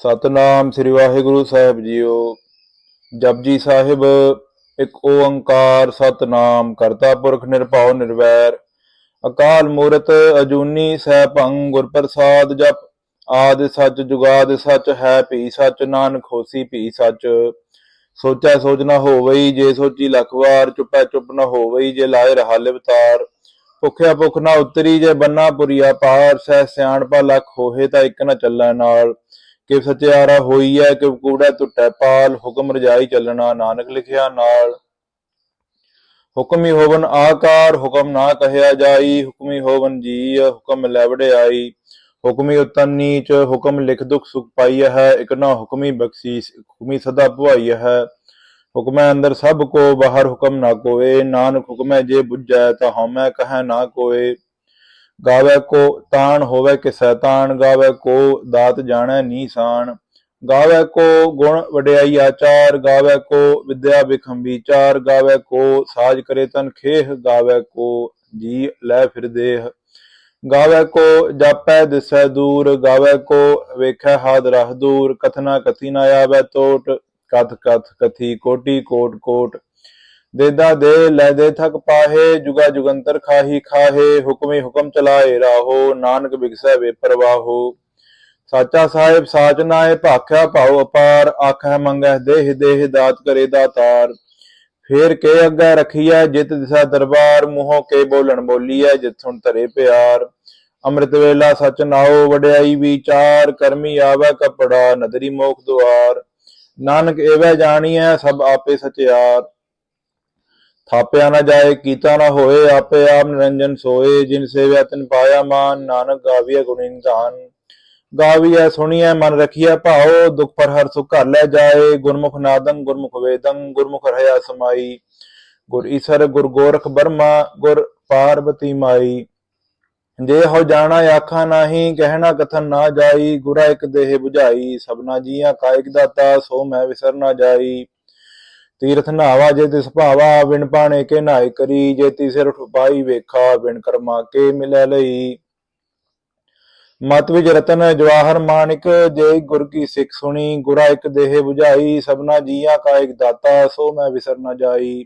ਸਤਨਾਮ ਸ੍ਰੀ ਵਾਹਿਗੁਰੂ ਸਾਹਿਬ ਜੀਓ। ਜਪਜੀ ਸਾਹਿਬ, ਇੱਕ ਓੰਕਾਰ ਸਤਨਾਮ ਕਰਤਾ ਪੁਰਖ ਨਿਰਭਉ ਨਿਰਵੈਰ। ਅਕਾਲ ਮੂਰਤ ਅਜੂਨੀ ਸੈਭੰ ਗੁਰ ਪ੍ਰਸਾਦ ਜਪ। ਆਦ ਸੱਚ ਜੁਗਾਦ ਸੱਚ ਹੈ ਭੀ ਸੱਚ, ਨਾਨਕ ਹੋਸੀ ਭੀ ਸੱਚ। ਸੋਚੈ ਸੋਚ ਨਾ ਹੋਵਈ ਜੇ ਸੋਚੀ ਲੱਖ ਵਾਰ, ਚੁੱਪੈ ਚੁੱਪ ਨਾ ਹੋਵਈ ਜੇ ਲਾਏ ਰਹਾ ਲਿਵਤਾਰ। ਭੁਖਿਆ ਭੁਖ ਨਾ ਉਤਰੀ ਜੇ ਬੰਨਾ ਪੁਰੀਆ ਪਾਰ, ਸਹਿ ਸਿਆਣਪਾ ਲੱਖ ਹੋਏ ਤਾਂ ਇੱਕ ਨਾ ਚੱਲੈ ਨਾਲ। ਕਿ ਸਚਿਆਰਾ ਹੋਈ ਹੈ ਕਿ ਕੂੜਾ ਟੁੱਟੈ ਪਾਲ ਹੁਕਮ ਰਜਾਈ ਚੱਲਣਾ, ਨਾਨਕ ਲਿਖਿਆ ਨਾਲ। ਹੁਕਮ ਹੀ ਹੋਵਨ ਆਕਾਰ, ਹੁਕਮ ਨਾ ਕਹਿਆ ਜਾਈ, ਹੁਕਮ ਹੀ ਹੋਵਨ ਜੀ ਹੁਕਮ ਲੈ ਵਡਿਆਈ ਹੁਕਮੀ ਉਤਨ ਨੀਚ, ਹੁਕਮ ਲਿਖ ਦੁਖ ਸੁਖ ਪਾਈ ਹੈ, ਇਕ ਨਾ ਹੁਕਮੀ ਬਖਸ਼ੀਸ, ਹੁਕਮੀ ਸਦਾ ਭੁਆਈ ਹੈ। ਹੁਕਮੈ ਅੰਦਰ ਸਭ ਕੋ, ਬਾਹਰ ਹੁਕਮ ਨਾ ਕੋਏ ਨਾਨਕ ਹੁਕਮੈ ਜੇ ਬੁੱਝੈ ਤਾਂ ਹਉਮੈ ਕਹੈ ਨਾ ਕੋਏ ਗਾਵੇ ਕੋ ਤਾਣ ਹੋਵੇ ਕਿ ਸੈਤਾਨ, ਗਾਵੇ ਕੋ ਦਾਤ ਜਾਣੈ ਨੀਸਾਨ ਗਾਵੇ ਕੋ ਗੁਣ ਵਡਿਆਈ ਆਚਾਰ, ਗਾਵੇ ਕੋ ਵਿਦਿਆ ਬਿਖਮ ਵਿਚਾਰ ਗਾਵੇ ਕੋ ਸਾਜ ਕਰੇ ਤਨ ਖੇਹ, ਗਾਵੇ ਕੋ ਜੀ ਲੈ ਫਿਰ ਦੇਹ। ਗਾਵੇ ਕੋ ਜਾਪੈ ਦਿਸੈ ਦੂਰ, ਗਾਵੇ ਕੋ ਵੇਖੈ ਹਾਦ ਰਹ ਦੂਰ। ਕਥਨਾ ਕਥੀ ਨਾ ਆਵੇ ਟੋਟ ਕਥ ਕਥ ਕਥੀ ਕੋਟੀ ਕੋਟ ਕੋਟ। ਦੇਦਾ ਦੇ, ਲੈ ਦੇ ਥਕ ਪਾਹੇ, ਜੁਗਾ ਜੁਗੰਤਰ ਖਾਹੀ ਖਾਹੇ, ਹੁਕਮੇ ਹੁਕਮ ਚਲਾਏ ਰਾਹੋ, ਨਾਨਕ ਬਿਗਸੈ ਵੇ ਪਰਵਾਹੋ ਸਾਚਾ ਸਾਹਿਬ ਸਾਚ ਨਾਏ, ਭਾਖਿਆ ਭਾਉ ਅਪਾਰ ਆਖੈ ਮੰਗੈ ਦੇਹ ਦੇਹ ਦਾਤ ਕਰੇ ਦਾਤਾਰ। ਫੇਰ ਕੇ ਅੱਗੇ ਰਖੀਐ, ਜਿਤ ਦਿਸਾ ਦਰਬਾਰ, ਮੂੰਹੋਂ ਕੇ ਬੋਲਣ ਬੋਲੀਐ, ਜਿਤ ਸੁਣ ਧਰੇ ਪਿਆਰ। ਅੰਮ੍ਰਿਤ ਵੇਲਾ ਸਚ ਨਾਓ ਵਡਿਆਈ ਵਿਚਾਰ, ਕਰਮੀ ਆਵੈ ਕਪੜਾ, ਨਦਰੀ ਮੋਖ ਦੁਆਰ। ਨਾਨਕ ਏਵੈ ਜਾਣੀਐ, ਸਭ ਆਪੇ ਸਚਿਆਰ। ਥਾਪਿਆ ਨਾ ਜਾਏ, ਕੀਤਾ ਨਾ ਹੋਏ, ਆਪੇ ਆਪ ਨਿਰੰਜਨ ਸੋਏ, ਜਿਨ ਸੇਵਿਆ ਤਿਨ ਪਾਇਆ ਮਾਨ, ਨਾਨਕ ਗਾਵੀਆ ਗੁਣੀ ਨਿਧਾਨ ਗਾਵੀਐ, ਸੁਣੀਐ, ਮਨ ਰਖੀਐ ਭਾਉ, ਦੁਖ ਪਰ ਹਰ ਸੁਖ ਘਰ ਲੈ ਜਾਏ, ਗੁਰਮੁਖ ਨਾਦੰ, ਗੁਰਮੁਖ ਵੇਦੰ, ਗੁਰਮੁਖ ਰਹਾ ਸਮਾਈ। ਗੁਰ ਈਸਰ, ਗੁਰ ਗੋਰਖ ਬਰਮਾ, ਗੁਰ ਪਾਰਬਤੀ ਮਾਈ। ਜੇ ਹੋ ਜਾਣਾ, ਆਖਾਂ ਨਾਹੀ, ਕਹਿਣਾ ਕਥਨ ਨਾ ਜਾਈ, ਗੁਰਾ ਇੱਕ ਦੇਹ 부ਝਾਈ ਸਭਨਾ ਜੀਆਂ ਕਾਇਕ ਦਾਤਾ, ਸੋ ਮੈਂ ਵਿਸਰ ਨਾ ਜਾਈ। ਤੀਰਥ ਨਾਵਾ ਜੇ ਤਿਸ ਭਾਵਾ, ਬਿਨ ਪਾਣੇ ਕੇ ਨਾਇ ਕਰੀ, ਜੇ ਤਿਸਿਰ ਉਠਾਈ ਵੇਖਾ, ਬਿਨ ਕਰਮਾ ਕੇ ਮਿਲੈ ਲਈ। ਮਤ ਵਿੱਚ ਰਤਨ ਜਵਾਹਰ ਮਾਨਿਕ, ਜੇ ਗੁਰ ਕੀ ਸਿੱਖ ਸੁਣੀ, ਗੁਰਾ ਇੱਕ ਦੇਹ 부ਝਾਈ ਸਭਨਾ ਜੀਆਂ ਕਾ ਇੱਕ ਦਾਤਾ, ਸੋ ਮੈਂ ਵਿਸਰ ਨਾ ਜਾਈ।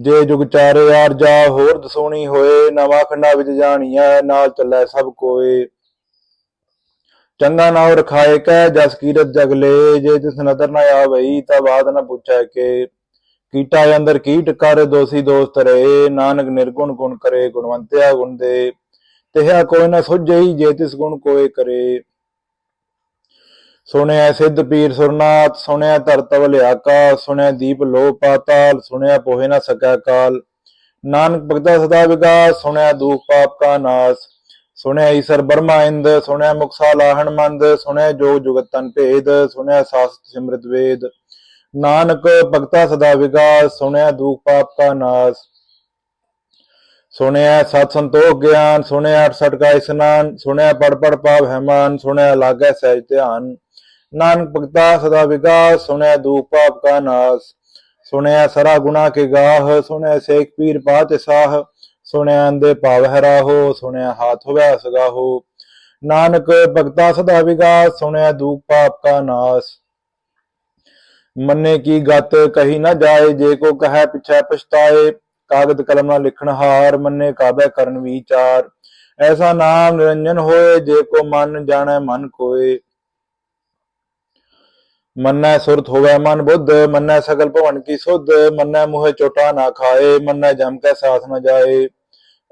ਜੇ ਜੁਗ ਚਾਰੇ ਆਰ ਜਾ ਹੋਰ ਦਸੋਣੀ ਹੋਏ, ਨਵਾਂ ਖੰਡਾ ਵਿੱਚ ਜਾਣੀਐ, ਨਾਲ ਚੱਲੈ ਸਭ ਕੋਏ। ਚੰਗਾ ਨਾਉ ਰਖਾਏ ਕੈ, ਜਸ ਕੀਰਤ ਜਗਲੇ ਜੇ ਤਿਸ ਨਦਰ ਨਾ ਆਵਈ, ਤਾਂ ਬਾਦ ਨਾ ਪੁੱਛੈ ਕੇ। ਕੀਟਾ ਅੰਦਰ ਕੀਟ ਕਰ, ਦੋਸੀ ਦੋਸਤ ਰੇ, ਨਾਨਕ ਨਿਰਗੁਣ ਗੁਣ ਕਰੇ, ਗੁਣਵੰਤਿਆ ਗੁਣ ਦੇ। ਤਿਹਾ ਕੋਈ ਨਾ ਸੁਝਈ ਜੇ ਤਿਸ ਗੁਣ ਕੋਏ ਕਰੇ। ਸੁਣਿਆ ਸਿੱਧ ਪੀਰ ਸੁਰਨਾਥ ਸੁਣਿਆ ਧਰਤਵ ਲਿਆਕਾ ਸੁਣਿਆ ਦੀਪ ਲੋ ਪਾਤਾਲ ਸੁਣਿਆ ਪੋਹੇ ਨਾ ਸਕੈ ਕਾਲ। ਨਾਨਕ ਭਗਤਾ ਸਦਾ ਵਿਗਾਸ ਸੁਣਿਆ ਦੂਖ ਪਾਪ ਕਾ ਨਾਸ। ਸੁਣਿਆ ਈਸਰ ਬਰਮਾ ਇੰਦ, ਸੁਣਿਆ ਮੁਕਸਾ ਲਾਹਣ ਮੰਦ, ਸੁਣਿਆ ਜੋ ਜੁਗਤ ਤਨ ਭੇਦ, ਸੁਣਿਆ ਸਾਸਤ ਸਿਮਰਤ ਵੇਦ। ਨਾਨਕ ਭਗਤਾ ਸਦਾ ਵਿਗਾਸ, ਸੁਣਿਆ ਦੂਖ ਪਾਪ ਕਾ ਨਾਸ। ਸੁਣਿਆ ਸਤ ਸੰਤੋਖ ਗਿਆਨ, ਸੁਣਿਆ 68 ਕਾ ਇਸਨਾਨ, ਸੁਣਿਆ ਪੜ ਪੜ ਪਾਵ ਹੈਮਾਨ, ਸੁਣਿਆ ਲਾਗੈ ਸਹਿਜ ਧਿਆਨ। ਨਾਨਕ ਭਗਤਾ ਸਦਾ ਵਿਗਾਸ, ਸੁਣਿਆ ਦੂਖ ਪਾਪ ਕਾ ਨਾਸ। ਸੁਣਿਆ ਸਰਾ ਗੁਨਾ ਕੇ ਗਾਹ, ਸੁਣਿਆ ਸੇਖ ਪੀਰ ਪਾਤ ਸਾਹ। ਸੁਣਿਆ ਅੰਦੇ ਭਾਵ ਹਰਾਹੋ ਸੁਣਿਆ ਹਾਥ ਹੋਵੇ ਸਗਾਹੋ ਨਾਨਕ ਭਗਤਾ ਸਦਾ ਵਿਗਾਸ, ਸੁਣਿਆ ਦੁਖ ਪਾਪ ਕਾ ਨਾਸ। ਮੰਨੇ ਕੀ ਗਤ ਕਹੀ ਨਾ ਜਾਏ, ਜੇ ਕੋ ਕਹੈ ਪਿਛੈ ਪਛਤਾਏ। ਕਾਗਦ ਕਲਮ ਨਾਲ ਲਿਖਣ ਹਾਰ, ਮੰਨੇ ਕਾਬੈ ਕਰਨ ਵਿਚਾਰ। ਐਸਾ ਨਾਮ ਨਿਰੰਜਨ ਹੋਏ, ਜੇ ਕੋ ਮਨ ਜਾਣੈ ਮਨ ਕੋਏ। ਮੰਨੈ ਸੁਰਤ ਹੋਵੇ ਮਨ ਬੁੱਧ, ਮੰਨੈ ਸਗਲ ਭਵਨ ਕੀ ਸੁਧ। ਮੰਨੈ ਮੋਹ ਚੋਟਾ ਨਾ ਖਾਏ, ਮੰਨੈ ਜਮ ਕੈ ਸਾਥ ਨ ਜਾਏ।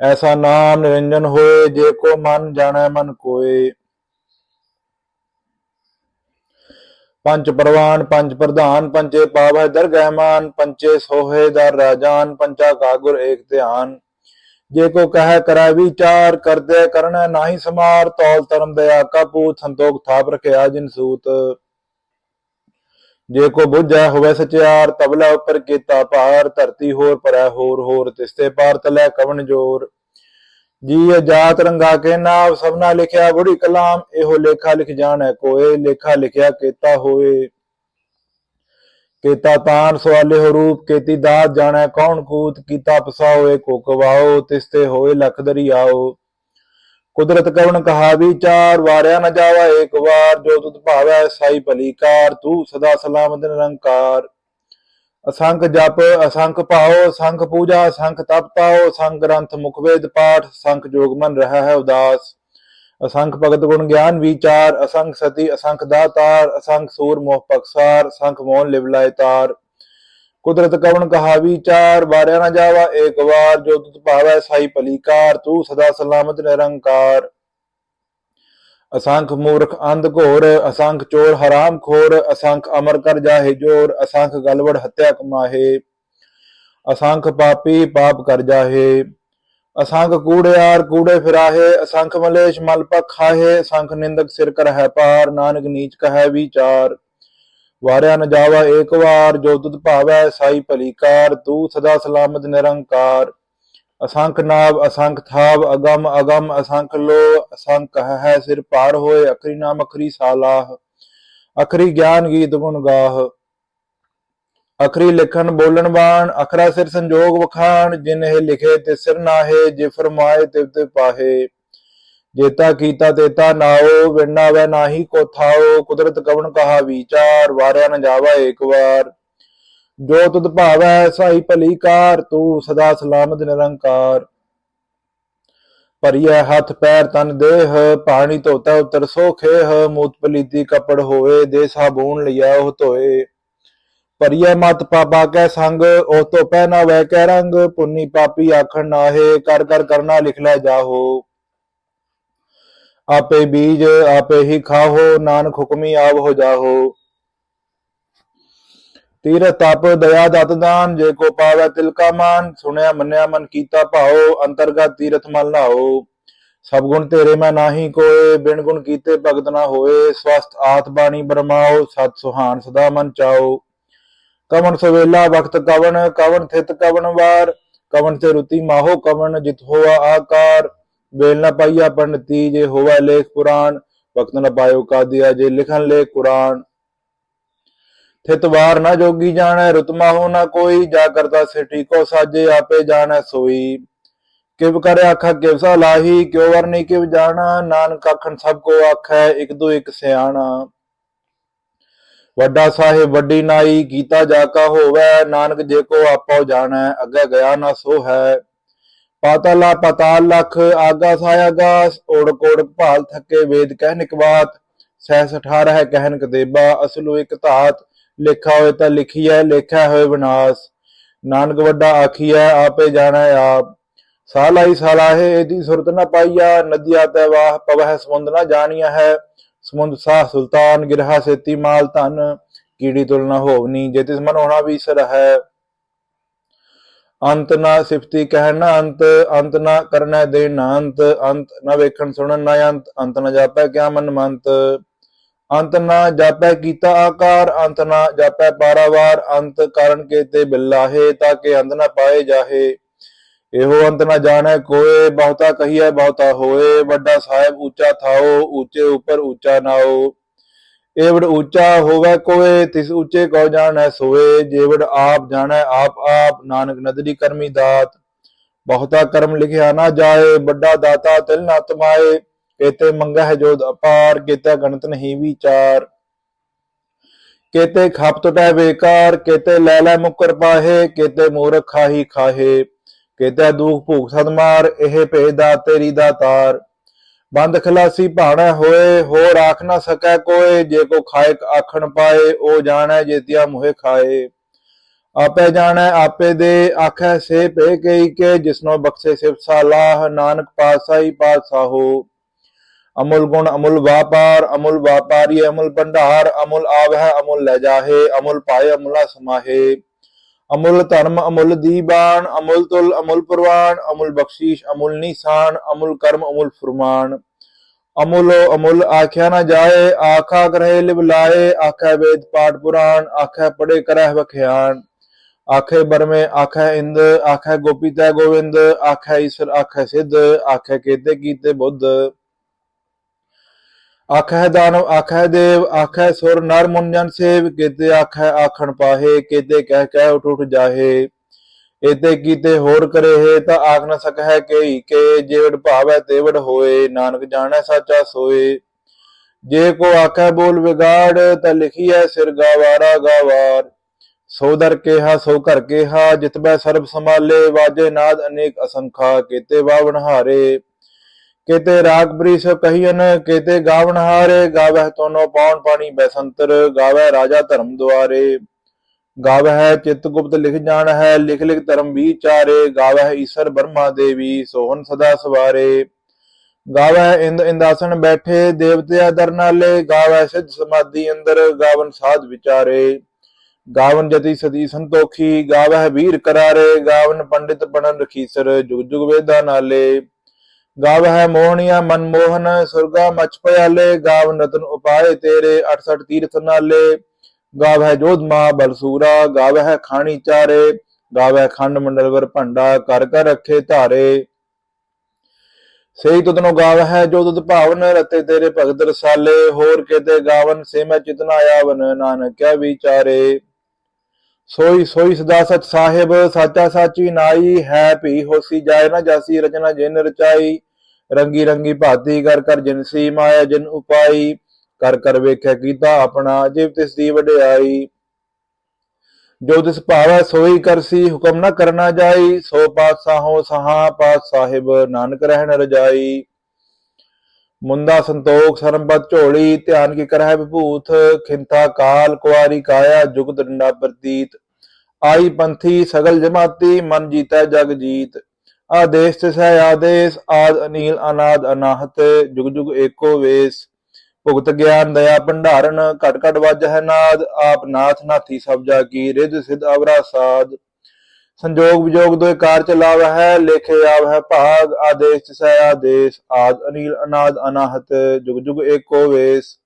ਐਸਾ ਨਾਮ ਨਿਰੰਜਨ ਹੋਏ, ਜੇ ਕੋ ਮਨ ਜਾਣੈ ਮਨ ਕੋਏ। ਪੰਜ ਪ੍ਰਵਾਨ, ਪੰਜ ਪ੍ਰਧਾਨ ਪੰਚੇ ਪਾਵੈ ਦਰਗਹਿ ਮਾਨ ਪੰਚੇ ਸੋਹੇ ਦਰ ਰਾਜਾਨ ਪੰਚਾ ਕਾਗੁਰ ਏਕ ਧਿਆਨ। ਜੇ ਕੋ ਕਹੈ ਕਰੈ ਵਿਚਾਰ, ਕਰਦੇ ਕਰਨਾ ਨਾਹੀ ਸਮਾਰ, ਤੌਲ ਧਰਮ ਦਇਆ ਕਾ ਪੂਤ, ਸੰਤੋਖ ਥਾਪ ਰਖਿਆ ਜਿਨ ਸੂਤ। ਜੇ ਕੋ ਬੁੱਝੈ ਹੋਵੇ ਸਚਿਆਰ, ਤਬਲਾ ਉਪਰ ਕੀਤਾ ਭਾਰ, ਧਰਤੀ ਹੋਰ ਪਰੈ ਹੋਰ ਹੋਰ ਤਿਸਤੇ ਪਾਰ ਤਲੈ ਕਵਣ ਜੋਰ। ਜੀ ਜਾਤ ਰੰਗਾ ਕੇ ਨਾਮ ਸਭਨਾ ਲਿਖਿਆ ਬੁੜੀ ਕਲਾਮ, ਇਹੋ ਲੇਖਾ ਲਿਖ ਜਾਣੈ ਕੋਏ, ਲੇਖਾ ਲਿਖਿਆ ਕੀਤਾ ਹੋਏ ਕੀਤਾ ਤਾਨ ਸਵਾਲੇ ਹੋ ਰੂਪ, ਕੀਤੀ ਦਾਤ ਜਾਣੈ ਕੌਣ ਕੂਤ, ਕੀਤਾ ਪਸਾਓ ਏ ਕਵਾਓ ਤਿਸਤੇ ਹੋਏ ਲਖ ਦਰਿਆਓ। ਕੁਦਰਤ ਕਵਣ ਕਹਾ ਵਿਚਾਰ, ਵਾਰਿਆ ਨ ਜਾਵਾ ਏਕ ਵਾਰ, ਜੋ ਤੁਧ ਭਾਵੈ ਸਾਈ ਭਲੀ ਕਾਰ, ਤੂੰ ਸਦਾ ਸਲਾਮਤ ਨਿਰੰਕਾਰ। ਅਸੰਖ ਜਪ, ਅਸੰਖ ਭਾਉ, ਅਸੰਖ ਪੂਜਾ ਸੰਖ ਤਪ ਤਾਓ ਅਸੰਖ ਗ੍ਰੰਥ ਮੁਖ ਵੇਦ ਪਾਠ ਸੰਖ ਜੋਗ ਮਨ ਰਹਾ ਹੈ ਉਦਾਸ। ਅਸੰਖ ਭਗਤ ਗੁਣ ਗਿਆਨ ਵਿਚਾਰ, ਅਸੰਖ ਸਤੀ, ਅਸੰਖ ਦਾਤਾਰ, ਅਸੰਖ ਸੂਰ ਮੋਹ ਪਕਸਾਰ ਸੰਖ ਮੋਹਨ ਲਿਵਲਾਇ ਤਾਰ। ਕੁਦਰਤ ਕਵਣ ਕਹਾ ਵਿਚਾਰ, ਵਾਰਿਆ ਨਾ ਜਾਵਾ ਏਕ ਵਾਰ, ਜੋ ਤੁਧ ਭਾਵੈ ਸਾਈ ਭਲੀ ਤੂੰ ਸਦਾ ਸਲਾਮਤ ਨਿਰੰਕਾਰ। ਅਸੰਖ ਮੂਰਖ ਅੰਧ ਘੋਰ, ਅਸੰਖ ਚੋਰ ਹਰਾਮ ਖੋਰ, ਅਸੰਖ ਅਮਰ ਕਰ ਜਾਹੇ ਜੋਰ, ਅਸੰਖ ਗਲਵੜ ਹੱਤਿਆ ਕਮਾਹੇ। ਅਸੰਖ ਪਾਪੀ ਪਾਪ ਕਰ ਜਾਹੇ। ਅਸੰਖ ਕੂੜਿਆਰ ਕੂੜੇ ਫਿਰਾਹੇ, ਅਸੰਖ ਮਲੇਸ਼ ਮਲ ਪਖਾਹੇ ਅਸੰਖ ਨਿੰਦਕ ਸਿਰ ਕਰ ਹੈ ਪਾਰ, ਨਾਨਕ ਨੀਚ ਕਹੈ ਵਿਚਾਰ। ਵਾਰਿਆ ਨ ਜਾਵਾ, ਏਕ ਵਾਰ ਜੋ ਤੁਧ ਭਾਵੈ, ਸਾਈ ਭਲੀ ਤੂੰ ਸਦਾ ਸਲਾਮਤ ਨਿਰੰਕਾਰ। ਅਸੰਖ ਨਾਭ ਅਸੰਖ ਥਾਵ, ਅਗਮ ਅਗਮ, ਅਸੰਖ ਲੋ ਅਸੰਖ ਹੈ ਸਿਰ ਪਾਰ ਹੋਏ, ਅਖਰੀ ਨਾਮ, ਅਖਰੀ ਸਾਲਾਹ। ਅਖਰੀ ਗਿਆਨ ਗੀਤ ਗੁਣ ਗਾਹ। ਅਖਰੀ ਲਿਖਣ ਬੋਲਣ ਬਾਣ, ਅਖਰਾ ਸਿਰ ਸੰਜੋਗ ਵਖਾਣ ਜਿਨ ਲਿਖੇ ਤੇ ਸਿਰ ਨਾਹੇ, ਜੇ ਫਰਮਾਏ ਤਿਵ ਤੇ ਪਾਹੇ। ਜੇਤਾ ਕੀਤਾ ਤੇਤਾ ਨਾਓ ਵਿਣਾ ਵੈ ਨਾਹੀ ਕੋ ਥਾਓ, ਕੁਦਰਤ ਕਵਣ ਕਹਾ ਵਿਚਾਰ, ਵਾਰਿਆ ਨ ਜਾਵਾ ਏਕ ਵਾਰ। ਜੋ ਤੁਧ ਭਾਵੈ ਸਾਈ ਭਲੀ ਕਾਰ, ਤੂੰ ਸਦਾ ਸਲਾਮਤ ਨਿਰੰਕਾਰ। ਭਰੀਐ ਹੱਥ ਪੈਰ ਤਨ ਦੇਹ, ਪਾਣੀ ਧੋਤਾ ਉਤਰ ਸੋਖੇਹ, ਮੂਤ ਪਲੀਤੀ ਕਪੜ ਹੋਏ ਦੇ ਸਾਬੂਨ ਲਿਆ ਉਹ ਧੋਏ। ਭਰੀਐ ਮਤ ਪਾਪਾ ਕੈ ਸੰਗ, ਉਹ ਤੋਂ ਨਾ ਵੈ ਕੈ ਰੰਗ, ਪੁੰਨੀ ਪਾਪੀ ਆਖਣ ਨਾਹੇ, ਕਰ ਕਰ ਕਰਨਾ ਲਿਖ ਲੈ ਜਾਹੋ। ਆਪੇ ਬੀਜ, ਆਪੇ ਹੀ ਖਾਹੋ, ਨਾਨਕ ਹੁਕਮੀ ਆਵ ਹੋ ਜਾਹੋ। ਤੀਰ ਤਪ, ਦਇਆ ਦਤ ਦਾਨ, ਜੇ ਕੋ ਪਾਵੈ ਤਿਲ ਕਾ ਮਾਨ, ਸੁਣਿਆ ਮੰਨਿਆ ਮਨ ਕੀਤਾ ਭਾਓ ਅੰਤਰਗਤ ਤੀਰਥ ਮਲ ਨਾਓ ਸਭ ਗੁਣ ਤੇਰੇ ਮੈਂ ਨਾਹੀ ਕੋਏ, ਬਿਨ ਗੁਣ ਕੀਤੇ ਭਗਤ ਨਾ ਹੋਏ ਸਵਸਤ ਆਤ ਬਾਣੀ ਬਰਮਾਓ, ਸਤ ਸੁਹਾਨ ਸਦਾ ਮਨ ਚਾਓ। ਕਵਨ ਸਵੇਲਾ ਵਕਤ ਕਵਨ ਕਵਨ ਥਿਤ ਕਵਨ ਵਾਰ ਕਵਨ ਤੇ ਰੁਤੀ ਮਾਹੋ ਕਵਨ ਜਿਤ ਹੋਆ ਆਕਾਰ। ਵੇਲ ਨਾ ਪਾਈਆ ਪੰਡਤੀ ਜੇ ਹੋਵਾ ਲੇਖ ਪੁਰਾਣ, ਵਕਤ ਨ ਪਾਇਓ ਕਾਦਿਆ ਜੇ ਲਿਖਨ ਲੈ ਕੁਰਾਨ। ਥਿਤ ਵਾਰ ਨਾ ਜੋਗੀ ਜਾਣੈ ਰੁਤਮਾ ਹੋ ਨਾ ਕੋਈ, ਜਾ ਕਰਤਾ ਸੇ ਠੀਕੋ ਸਾਜੇ ਆਪੇ ਜਾਣੈ ਸੋਈ। ਕਿਵ ਕਰੇ ਆਖਾ ਕਿਵ ਸਾ ਲਾਹੀ, ਕਿਉ ਵਰਨੀ ਕਿਵ ਜਾਣਾ, ਨਾਨਕ ਆਖਣ ਸਭ ਕੋ ਆਖੈ, ਇਕ ਦੋ ਇਕ ਸਿਆਣਾ। ਵੱਡਾ ਸਾਹਿਬ ਵੱਡੀ ਨਾਈ, ਕੀਤਾ ਜਾ ਕਾ ਹੋਵੈ, ਨਾਨਕ ਜੇ ਕੋ ਆਪੋ ਜਾਣੈ, ਅੱਗੇ ਗਿਆ ਨਾ ਸੋ ਹੈ ਪਾਤਲਾ ਪਤਾਲ ਲਖ, ਆਗਾ ਸਾਇਆਗਾਸ ਓੜ ਕੋੜ ਭਾਲ ਥੱਕੇ ਵੇਦ ਕਹਿ ਨਿਕਵਾਤ ਸਹਿਸ 18 ਹੈ ਕਹਿਨ ਕਦੇਬਾ ਅਸਲੂ ਇਕ ਧਾਤ, ਲਿਖਾ ਹੋਏ ਤਾਂ ਲਿਖੀਐ ਲਿਖਿਆ ਹੋਏ ਵਿਨਾਸ਼ ਨਾਨਕ ਵੱਡਾ ਆਖੀਐ, ਆਪੇ ਜਾਣਾ ਆਪ। ਸਾਲਾਈ ਸਾਲਾਹੇ ਇਹਦੀ ਸੁਰਤ ਨ ਪਾਈਆ, ਨਦੀਆ ਤੈ ਵਾਹ, ਪਵਹਿ ਸਮੁੰਦ ਨ ਜਾਣੀਆ ਹੈ। ਸਮੁੰਦ ਸਾਹ ਸੁਲਤਾਨ, ਗਿਰਹਾ ਸੇਤੀ ਮਾਲ ਧਨ, ਕੀੜੀ ਤੁਲਨਾ ਹੋਵਨੀ, ਜੇ ਤਿਸ ਮਨ ਹੋਣਾ ਵੀ ਸਰ ਹੈ। ਅੰਤ ਨਾ ਸਿਫਤੀ ਕਹਿਣ ਨਾ ਅੰਤ ਅੰਤ ਨਾ ਕਰਨਾ ਦੇ ਨਾ ਅੰਤ ਅੰਤ ਨਾ ਵੇਖਣ ਸੁਣਨ ਨਾ ਅੰਤ ਅੰਤ ਨਾ ਜਾਪੈ ਕਿਆ ਮਨ ਮੰਤ। ਅੰਤ ਨਾ ਜਾਪੈ ਕੀਤਾ ਆਕਾਰ, ਅੰਤ ਨਾ ਜਾਪੈ ਪਾਰਾਵਾਰ, ਅੰਤ ਕਾਰਨ ਕੇਤੇ ਬਿਲਾਹੇ, ਤਾਂ ਕਿ ਅੰਤ ਨਾ ਪਾਏ ਜਾਹੇ। ਇਹੋ ਅੰਤ ਨਾ ਜਾਣੈ ਕੋਏ, ਬਹੁਤਾ ਕਹੀਐ ਬਹੁਤਾ ਹੋਏ, ਵੱਡਾ ਸਾਹਿਬ ਉੱਚਾ ਥਾਓ, ਉੱਚੇ ਉਪਰ ਉੱਚਾ ਨਾਓ। ਏਵੜ ਉੱਚਾ ਹੋਵੇ ਕੋਏ ਤਿਸ ਉੱਚੇ ਕੋ ਜਾਣੈ ਸੋਏ ਜੇਵੜ ਆਪ ਜਾਣੈ, ਆਪ ਆਪ ਨਾਨਕ ਨਦਰੀ ਕਰਮੀ ਦਾਤ। ਬਹੁਤਾ ਕਰਮ ਲਿਖਿਆ ਨਾ ਜਾਏ, ਵੱਡਾ ਦਾਤਾ ਤਿਲ ਨਾ ਤਮਾਏ। ਕੇਤੇ ਮੰਗਾ ਹੈ ਜੋਦ ਅਪਾਰ, ਕੇਤੇ ਗਣਤ ਨਹੀਂ ਵਿਚਾਰ। ਕੇਤੇ ਖਪ ਟਟੈ ਬੇਕਾਰ, ਕੇਤੇ ਲੈ ਲੈ ਮੁਕਰ ਪਾਹੇ, ਕੇਤੇ ਮੂਰਖ ਖਾਹੀ ਖਾਹੇ। ਕੇਤੇ ਦੁਖ ਭੂਖ ਸਦਮਾਰ ਇਹ ਭੇਦਾ ਤੇਰੀ ਦਾਤਾਰ ਬੰਦ ਖਲਾਸੀ ਭਾਣਾ ਹੋਏ, ਹੋਰ ਆਖ ਨਾ ਸਕੈ ਕੋਏ, ਜੇ ਕੋ ਖਾਇ ਆਖਣ ਪਾਏ, ਉਹ ਜਾਣੈ ਜੇਤਿਆ ਮੁਹੇ ਖਾਏ। ਆਪੇ ਜਾਣੈ, ਆਪੇ ਦੇ, ਆਖੈ ਸੇ ਭੇ ਕਈ ਕੇ, ਜਿਸਨੋ ਬਖਸ਼ੇ ਸਿਵ ਸਾਲਾਹ, ਨਾਨਕ ਪਾਸਾਈ ਪਾਸਾਹੋ ਅਮੁਲ ਗੁਣ ਅਮੁਲ ਵਾਪਾਰ, ਅਮੁਲ ਵਾਪਾਰੀ ਅਮੁਲ ਭੰਡਾਰ, ਅਮੁਲ ਆਵਹਿ ਅਮੁਲ ਲੈ ਜਾਹੇ, ਅਮੁਲ ਪਾਏ ਅਮੁਲਾ ਸਮਾਹੇ। ਅਮੁਲ ਧਰਮ, ਅਮੁਲ ਦੀਬਾਨ, ਅਮੁਲ ਤੁਲ, ਅਮੁਲ ਪ੍ਰਵਾਨ, ਅਮੁਲ ਬਖਸ਼ੀਸ਼, ਅਮੁਲ ਨਿਸ਼ਾਨ, ਅਮੁਲ ਕਰਮ, ਅਮੁਲ ਫਰਮਾਨ। ਅਮੁਲ ਅਮੁਲ ਆਖਿਆ ਨਾ ਜਾਏ, ਆਖਾ ਕਰਹਿ ਲਿਵ ਲਾਏ ਆਖੈ ਵੇਦ ਪਾਠ ਪੁਰਾਣ, ਆਖੈ ਪੜੇ ਕਰਹਿ ਵਖਿਆਨ ਆਖੇ ਬਰਮੇ, ਆਖੈ ਇੰਦ, ਆਖੈ ਗੋਪੀ ਤੈ ਗੋਵਿੰਦ, ਆਖੈ ਈਸ਼ਰ, ਆਖੈ ਸਿੱਧ, ਆਖੈ ਕੇਤੇ ਕੀਤੇ ਬੁੱਧ। ਆਖੈ ਦਾਨਵ ਆਖੈ ਦੇਵ ਆਖੈ ਸੁਰ, ਨਰ ਮੁਨ ਜਨ ਸੇਵ, ਕੇਤੇ ਆਖੈ ਆਖਣ ਪਾਹੇ, ਕੇਤੇ ਕਹਿ ਕਹਿ ਉਠ ਉਠ ਜਾਹੇ। ਇਤੇ ਕੀਤੇ ਹੋਰ ਕਰੇ ਹੈ ਤਾਂ ਆਖ ਨ ਸਕੈ ਕੇਈ ਕੇ, ਜੇਵੜ ਭਾਵੈ ਤੇਵੜ ਹੋਏ, ਨਾਨਕ ਜਾਣੈ ਸਾਚਾ ਸੋਏ। ਜੇ ਕੋ ਆਖੈ ਬੋਲ ਵਿਗਾੜ, ਤਾਂ ਲਿਖੀਐ ਸਿਰ ਗਾਵਾਰਾ ਗਾਵਾਰ। ਸੋ ਦਰ ਕੇਹਾ, ਸੋ ਘਰ ਕੇਹਾ, ਜਿਤਬੈ ਸਰਬ ਸਮਾਲੇ ਵਾਜੇ ਨਾਦ ਅਨੇਕ ਅਸੰਖਾ, ਕੇਤੇ ਵਾਵਣ ਹਾਰੇ। ਕੇਤੇ ਰਾਗ ਬ੍ਰਿਸ਼ ਕਹੀਨ ਕੇਤੇ ਗਾਵਣ ਹਾਰੇ, ਗਾਵਹਿ ਤੋਨੋ ਪੌਣ ਪਾਣੀ ਬੈਸੰਤਰ, ਗਾਵਹਿ ਰਾਜਾ ਧਰਮ ਦੁਆਰੇ। ਗਾਵਹਿ ਚਿਤ ਗੁਪਤ ਲਿਖ ਜਾਣ ਹੈ ਲਿਖ ਲਿਖ ਧਰਮ ਵਿਚਾਰੇ, ਗਾਵਹਿ ਈਸ਼ਰ ਬਰਮਾ ਦੇਵੀ ਸੋਹਨ ਸਦਾ ਸਵਾਰੇ। ਗਾਵਹਿ ਇੰਦ ਇੰਦਾਸਨ ਬੈਠੇ ਦੇਵਤੇ ਆਦਰ ਨਾਲੇ, ਗਾਵਹਿ ਸਿਧ ਸਮਾਧੀ ਅੰਦਰ, ਗਾਵਨ ਸਾਧ ਵਿਚਾਰੇ। ਗਾਵਨ ਜਤੀ ਸਦੀ ਸੰਤੋਖੀ, ਗਾਵਹਿ ਵੀਰ ਕਰਾਰੇ, ਗਾਵਨ ਪੰਡਿਤ ਬਣਨ ਰਖੀਸਰ, ਜੁਗ ਜੁਗ ਵੇਦਾ ਨਾਲੇ। ਗਾਵ ਹੈ ਮੋਹਣੀਆ ਮਨ ਮੋਹਨ, ਸੁਰਗਾ ਮਚ ਪਿਆਲੇ, ਗਾਵ ਰਤਨ ਉਪਾਏ ਤੇਰੇ 68 ਤੀਰਥ ਨਾਲੇ। ਗਾਵਹਿ ਜੋਧ ਮਹਾ ਬਲਸੂਰਾ, ਗਾਵਹਿ ਖਾਣੀ ਚਾਰੇ। ਗਾਵਹਿ ਖੰਡ ਮੰਡਲਵਰ ਭੰਡਾ, ਕਰ ਕਰ ਰੱਖੇ ਧਾਰੇ। ਸਹੀ ਤੁਧਨੋ ਗਾਵਹਿ ਜੋ ਤੁਧ ਭਾਵਨ, ਰਤੇ ਤੇਰੇ ਭਗਤ ਰਸਾਲੇ। ਹੋਰ ਕਿਤੇ ਗਾਵਨ ਸੇ ਮੈਂ ਚਿਤਨਾ ਆਵਨ ਨਾਨਕ ਕਿਆ ਵਿਚਾਰੇ। ਸੋਈ ਸੋਈ ਸਦਾ ਸਚ ਸਾਹਿਬ, ਸਾਚਾ ਸਾਚੀ ਨਾਈ, ਹੈ ਭੀ ਹੋਸੀ ਜਾਏ ਨਾ ਜਾਸੀ ਰਚਨਾ ਜਿਨ ਰਚਾਈ। ਰੰਗੀ ਰੰਗੀ ਭਾਤੀ ਕਰ ਕਰ ਜਿਨਸੀ ਮਾਇਆ ਜਿਨ ਉਪਾਈ, ਕਰ ਕਰ ਵੇਖਿਆ ਕੀਤਾ ਆਪਣਾ, ਜਿਵ ਤਿਸ ਦੀ ਵਡਿਆਈ। ਜੋ ਤਿਸ ਭਾਵੈ ਸੋਈ ਕਰਸੀ ਹੁਕਮ ਨਾ ਕਰਨਾ ਜਾਈ, ਸੋ ਪਾਤਸ਼ਾਹੋ ਸਹਾ ਪਾਤ ਸਾਹਿਬ ਨਾਨਕ ਰਹਿਣ ਰਜਾਈ। ਮੁੰਦਾ ਸੰਤੋਖ ਸਰਬਤ ਝੋਲੀ, ਧਿਆਨ ਕੀ ਕਰਹਿ ਵਿਭੂਤ, ਖਿੰਤਾ ਕਾਲ ਕੁਆਰੀ ਕਾਇਆ ਜੁਗ ਡੰਡਾ ਪ੍ਰਤੀਤ। ਆਈ ਪੰਥੀ ਸਗਲ ਜਮਾਤੀ, ਮਨ ਜੀਤੈ ਜਗ ਜੀਤ। ਆਦੇਸ਼ ਤਿਸੈ ਆਦੇਸ਼ ਆਦ, ਅਨੀਲ, ਅਨਾਦ, ਅਨਾਹਤ, ਜੁਗ ਜੁਗ ਏਕੋ ਵੇਸ, ਭੁਗਤ ਗਿਆਨ, ਦਇਆ, ਭੰਡਾਰਨ, ਘਟ ਘਟ ਵੱਜ ਹੈ ਨਾਦ, ਆਪ ਨਾਥ ਨਾਥੀ ਸਭ ਜਾ ਕੀ, ਰਿਧ ਸਿਧ ਅਵਰਾ ਸਾਧ। ਸੰਜੋਗ ਵਿਜੋਗ ਦੋਇ ਕਾਰ ਚਲਾਵ ਹੈ ਲੇਖੇ ਆਵ ਹੈ ਭਾਗ, ਆਦੇਸ਼ ਤਿਸੈ ਆਦੇਸ਼ ਆਦ, ਅਨੀਲ, ਅਨਾਦ, ਅਨਾਹਤ, ਜੁਗ ਜੁਗ ਏਕੋ ਵੇਸ।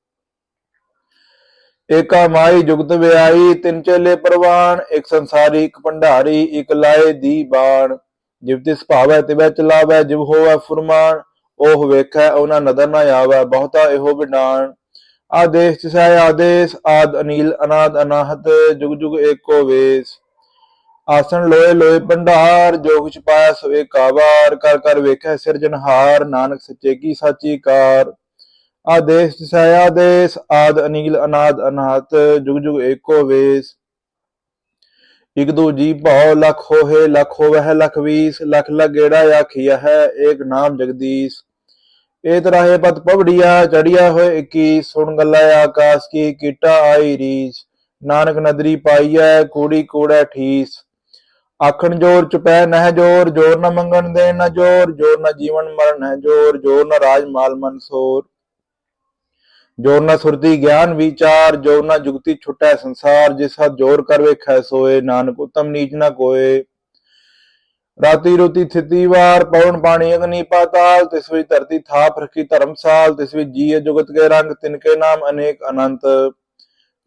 ਏਕਾ ਮਾਈ ਜੁਗਤ ਵਿਆਈ ਤਿੰਨ ਚੇਲੇ ਪ੍ਰਵਾਨ, ਇੱਕ ਸੰਸਾਰੀ, ਇੱਕ ਭੰਡਾਰੀ, ਇੱਕ ਲਾਏ ਦੀ ਬਾਣ। ਜਿਵ ਤਿਸ ਭਾਵੈ ਤਿਵੈ ਚਲਾਵੈ ਜਿਵ ਹੋਵੈ ਫੁਰਮਾਨ, ਉਹ ਵੇਖੈ, ਉਹਨਾਂ ਨਦਰ ਨਾ ਆਵੈ, ਬਹੁਤਾ ਇਹੋ ਵਿਡਾਨ ਆਦੇਸ਼ ਤਿਸੈ ਆਦੇਸ਼, ਆਦ ਅਨੀਲ, ਅਨਾਦ ਅਨਾਹਤ, ਜੁਗ ਜੁਗ ਏਕੋ ਵੇਸ। ਆਸਣ ਲੋਏ ਲੋਏ ਭੰਡਾਰ, ਜੋ ਕੁਛ ਪਾਇਆ ਸਵੇ ਕਾਵਾਰ, ਕਰ ਕਰ ਵੇਖੈ ਸਿਰਜਨਹਾਰ ਨਾਨਕ ਸੱਚੇ ਕੀ ਸਾਚੀ ਕਾਰ। ਆਦੇਸ਼ ਤਿਸੈ ਆਦੇਸ਼, ਆਦ ਅਨੀਲ, ਅਨਾਦ ਅਨਾਹਤ, ਜੁਗ ਜੁਗ ਏਕੋ ਵੇਸ। ਇਕ ਦੂ ਜੀ ਭਉ ਲਖ ਹੋਏ ਲਖ ਹੋਵਹਿ, ਲਖ ਵੀਸ, ਲਖ ਲਗੇੜਾ ਆਖੀਆ ਹੈ, ਏਕ ਨਾਮ ਜਗਦੀਸ਼। ਏ ਤਰਾਹੇ ਪਤ ਪਵੜੀਆ ਚੜਿਆ ਹੋਏ 21 ਸੁਣ ਗੱਲਾ ਆਕਾਸ਼ ਕੀ, ਕੀਟਾ ਆਈ ਰੀਸ। ਨਾਨਕ ਨਦਰੀ ਪਾਈਐ, ਕੂੜੀ ਕੂੜੈ ਠੀਸ। ਆਖਣ ਜੋਰ ਚੁਪੈ ਨਹਿ ਜੋਰ ਜੋਰ ਨ ਮੰਗਣ ਦੇ ਨ ਜੋਰ ਜੋਰ ਨ ਜੀਵਨ ਮਰਨ ਹੈ ਜੋਰ ਜੋਰ ਨ ਰਾਜ ਮਾਲ ਮਨਸੋਰ ਜੋਰ ਨਾ ਸੁਰਤੀ ਗਿਆਨ ਵਿਚਾਰ ਜੋਰ ਨਾ ਜੁਗਤੀ ਛੁਟੈ ਸੰਸਾਰ, ਜਿਸ ਹੱਥ ਜੋਰ ਕਰ ਵੇਖੈ ਸੋਏ, ਨਾਨਕ ਉਤਮ ਨੀਚ ਨਾ ਕੋਏ। ਰਾਤੀ ਰੋਤੀ ਥਿਤੀ ਵਾਰ, ਪਵਨ ਪਾਣੀ ਅਗਨੀ ਪਾਤਾਲ, ਤਿਸ ਵਿੱਚ ਧਰਤੀ ਥਾਪ ਰਖੀ ਧਰਮਸਾਲ, ਤਿਸ ਵਿੱਚ ਜੀਏ ਜੁਗਤ ਕੇ ਰੰਗ ਤਿਨਕੇ ਨਾਮ ਅਨੇਕ ਅਨੰਤ।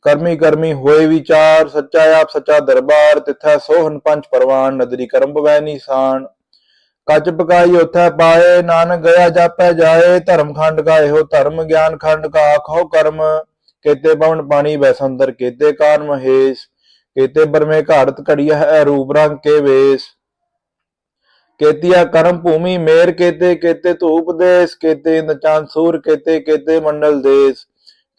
ਕਰਮੀ ਕਰਮੀ ਹੋਏ ਵਿਚਾਰ ਸੱਚਾ ਆਪ ਸੱਚਾ ਦਰਬਾਰ, ਤਿਥੈ ਸੋਹਨ ਪੰਜ ਪਰਵਾਨ, ਨਦਰੀ ਕਰਮ ਪਵੈ ਨਿਸ਼ਾਨ। ਕੱਚ ਪਕਾਈ ਉਥੈ ਪਾਏ, ਨਾਨਕ ਗਿਆ ਜਾਪੈ ਜਾਏ, ਧਰਮ ਖੰਡ ਕਾ ਇਹੋ ਧਰਮ, ਗਿਆਨ ਖੰਡ ਕਾ ਆਖੋ ਕਰਮ, ਕੇਤੇ ਪਵਨ ਪਾਣੀ ਵੈਸੰਦਰ ਕੇਤੇ ਕਾਰ ਮਹੇਸ਼, ਕੇਤੇ ਬਰਮੇ ਘਾੜਤ ਘੜੀਆ ਹੈ ਰੂਪ ਰੰਗ ਕੇ ਵੇਸ। ਕੇਤੀਆ ਕਰਮ ਭੂਮੀ ਮੇਰ ਕੇਤੇ ਕੇਤੇ ਧੂਪ ਦੇਸ, ਕੇਤੇ ਇੰਦ ਚਾਂਦ ਸੂਰ, ਕੇਤੇ ਕੇਤੇ ਮੰਡਲ ਦੇਸ।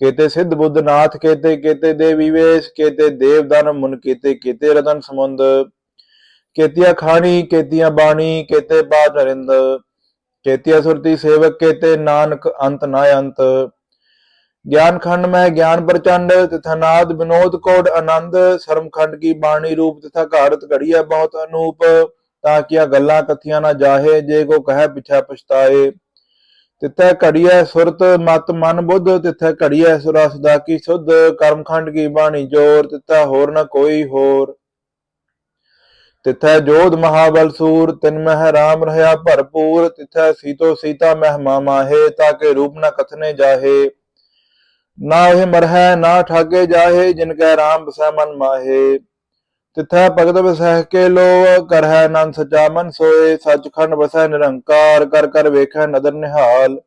ਕੇਤੇ ਸਿੱਧ ਬੁੱਧ ਨਾਥ, ਕੇਤੇ ਕੇਤੇ ਦੇਵੀ ਵੇਸ, ਕੇਤੇ ਦੇਵ ਦਾਨ ਮੁਨ, ਕੇਤੇ ਕੇਤੇ ਰਤਨ ਸਮੁੰਦ। ਕੇਤੀਆ ਖਾਣੀ, ਕੇਤੀਆ ਬਾਣੀ, ਕੇਤੇ ਬਾਦ ਨਰਿੰਦ, ਕੇਤੀਆ ਸੁਰਤੀ ਸੇਵਕ, ਕੇਤੇ ਨਾਨਕ ਅੰਤ ਨਾ ਅੰਤ। ਗਿਆਨ ਖੰਡ ਮੈਂ ਗਿਆਨ ਪ੍ਰਚੰਡ, ਤਿਥਾ ਨਾਦ ਵਿਨੋਦ ਕੋਡ ਆਨੰਦ ਸ਼ਰਮ ਖੰਡ ਕੀ ਬਾਣੀ ਰੂਪ, ਤਿਥਾ ਘਾਰਤ ਘੜੀਐ ਬਹੁਤ ਅਨੂਪ, ਤਾਂ ਕੀਆ ਗੱਲਾਂ ਕਥੀਆਂ ਨਾ ਜਾਹੇ, ਜੇ ਕੋ ਕਹੈ ਪਿਛਾ ਪਛਤਾਏ। ਤਿੱਥੈ ਘੜੀਐ ਸੁਰਤ ਮਤ ਮਨ ਬੁੱਧ, ਤਿੱਥੈ ਘੜੀਐ ਸੁਰਸ ਦਾ ਕੀ ਸੁਧ, ਕਰਮ ਖੰਡ ਕੀ ਬਾਣੀ ਜੋਰ, ਤਿੱਥੈ ਹੋਰ ਨਾ ਕੋਈ ਹੋਰ। ਤਿਥੈ ਜੋਧ ਮਹਾਬਲ ਸੂਰ, ਤਿਨ ਮਹਿ ਰਾਮ ਰਹਾ ਭਰਪੂਰ, ਤਿਥੈ ਸੀਤੋ ਸੀਤਾ ਮਹਿਮਾ ਮਾਹੇ, ਤਾਕੇ ਰੂਪ ਨ ਕਥਨੇ ਜਾਹੇ। ਨਾ ਇਹ ਮਰਹਿ, ਨਾ ਠਾਗੇ ਜਾਹੇ, ਜਿਨ ਕੈ ਰਾਮ ਬਸੈ ਮਨ ਮਾਹੇ। ਤਿਥੈ ਭਗਤ ਬਸਹਿ ਕੇ ਲੋ ਕਰਹਿ ਨੰਦ ਸਚਾ ਮਨ ਸੋਏ ਸਚਖੰਡ ਬਸੈ ਨਿਰੰਕਾਰ, ਕਰ ਕਰ ਵੇਖੈ ਨਦਰ ਨਿਹਾਲ।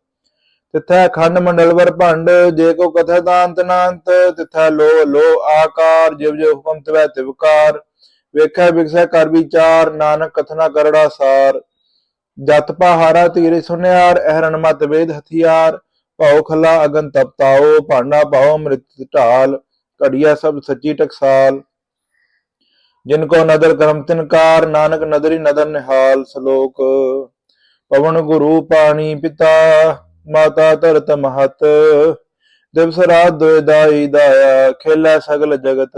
ਤਿਥੈ ਖੰਡ ਮੰਡਲਵਰ ਭੰਡ, ਜੇ ਕੋ ਕਥੈ ਦਾੰਤ ਨਾੰਤ ਤਿਥੈ ਲੋ ਲੋ ਆਕਾਰ, ਜਿਵ ਜਿਵ ਹੁਕਮ ਤਵੈ ਤਿਵਕਾਰ ਵੇਖੈ ਵਿਗਸੈ ਕਰ ਵਿਚਾਰ, ਨਾਨਕ ਕਥਨਾ ਕਰੜਾ ਸਾਰ। ਜਤ ਪਹਾਰਾ ਧੀਰੇ ਸੁਨਿਆਰ ਅਹਰਨ ਮਤ ਵੇਦ ਹਥਿਆਰ। ਭਉ ਖਲਾ ਅਗਨ ਤਪਤਾਓ ਭਾਂਡਾ ਭਾਉ ਮ੍ਰਿਤ ਢਾਲ। ਘੜੀਆ ਸਭ ਸੱਚੀ ਟਕਸਾਲ। ਜਿਨ ਕੋ ਨਦਰ ਕਰਮ ਤਿਨਕਾਰ ਨਾਨਕ ਨਦਰੀ ਨਦਰ ਨਿਹਾਲ ਸ਼ਲੋਕ। ਪਵਨ ਗੁਰੂ ਪਾਣੀ ਪਿਤਾ, ਮਾਤਾ ਧਰਤ ਮਹਤ। ਦਿਵਸ ਰਾਤ ਦੁਇ ਦਾਈ ਦਾਇਆ, ਖੇਲੇ ਸਗਲ ਜਗਤ।